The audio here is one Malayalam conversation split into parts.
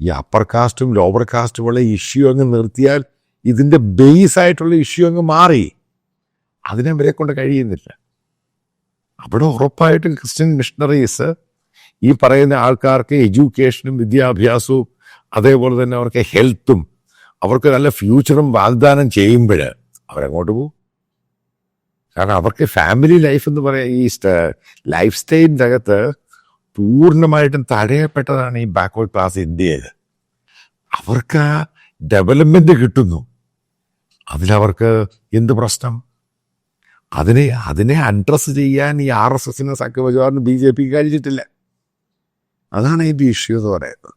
ഈ അപ്പർ കാസ്റ്റും ലോവർ കാസ്റ്റുമുള്ള ഇഷ്യൂ അങ്ങ് നിർത്തിയാൽ ഇതിന്റെ ബേസ് ആയിട്ടുള്ള ഇഷ്യൂ അങ്ങ് മാറി. അതിനെ വരെ കൊണ്ട് കഴിയുന്നില്ല. അവിടെ ഉറപ്പായിട്ടും ക്രിസ്ത്യൻ മിഷണറീസ് ഈ പറയുന്ന ആൾക്കാർക്ക് എഡ്യൂക്കേഷനും വിദ്യാഭ്യാസവും അതേപോലെ തന്നെ അവർക്ക് ഹെൽത്തും അവർക്ക് നല്ല ഫ്യൂച്ചറും വാഗ്ദാനം ചെയ്യുമ്പോൾ അവരങ്ങോട്ട് പോകും. കാരണം അവർക്ക് ഫാമിലി ലൈഫ് എന്ന് പറയാം ഈ ലൈഫ് സ്റ്റൈലിന്റെ അകത്ത് പൂർണമായിട്ടും തടയപ്പെട്ടതാണ് ഈ ബാക്ക്വേർഡ് ക്ലാസ് ഇന്ത്യയിൽ. അവർക്ക് ആ ഡെവലപ്മെന്റ് കിട്ടുന്നു. അതിലവർക്ക് എന്ത് പ്രശ്നം? അതിനെ അതിനെ അഡ്രസ് ചെയ്യാൻ ഈ ആർ എസ് എസിന് സംഘപരിവാറിന് ബി ജെ പിക്ക് കഴിഞ്ഞിട്ടില്ല അതാണ് ഈ ഇഷ്യൂ എന്ന് പറയുന്നത്.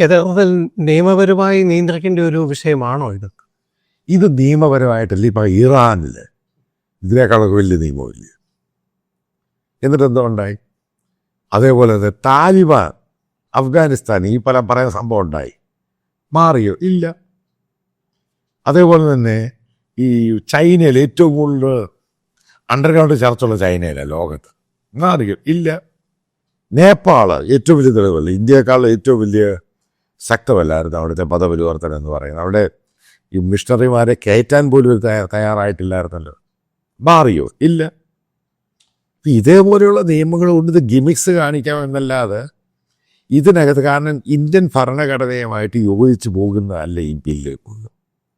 യഥാർത്ഥത്തിൽ നിയമപരമായി നിയന്ത്രിക്കേണ്ട ഒരു വിഷയമാണോ ഇത്? ഇത് നിയമപരമായിട്ടല്ല. ഇപ്പം ഇറാനിൽ ഇതിനേക്കാളൊക്കെ വലിയ നിയമമില്ല? എന്നിട്ട് എന്തോ ഉണ്ടായി അതേപോലെ തന്നെ താലിബാൻ അഫ്ഗാനിസ്ഥാൻ ഈ പല പറയുന്ന സംഭവം ഉണ്ടായി. മാറിയോ? ഇല്ല. അതേപോലെ തന്നെ ഈ ചൈനയിൽ ഏറ്റവും കൂടുതൽ അണ്ടർഗ്രൗണ്ട് ചർച്ചുള്ള ചൈനയിലാണ് ലോകത്ത്. മാറിയോ? ഇല്ല. നേപ്പാൾ ഏറ്റവും വലിയ തെളിവല്ല? ഇന്ത്യയെക്കാളും ഏറ്റവും വലിയ ശക്തമല്ലായിരുന്നു അവിടുത്തെ മതപരിവർത്തനം എന്ന് പറയുന്നത്. അവിടെ ഈ മിഷണറിമാരെ കയറ്റാൻ പോലും തയ്യാറായിട്ടില്ലായിരുന്നല്ലോ. മാറിയോ? ഇല്ല. ഇതേപോലെയുള്ള നിയമങ്ങൾ കൊണ്ട് ഇത് ഗിമിക്സ് കാണിക്കാം എന്നല്ലാതെ ഇതിനകത്ത് കാരണം ഇന്ത്യൻ ഭരണഘടനയുമായിട്ട് യോജിച്ച് പോകുന്നതല്ല ഈ ബില്ല്.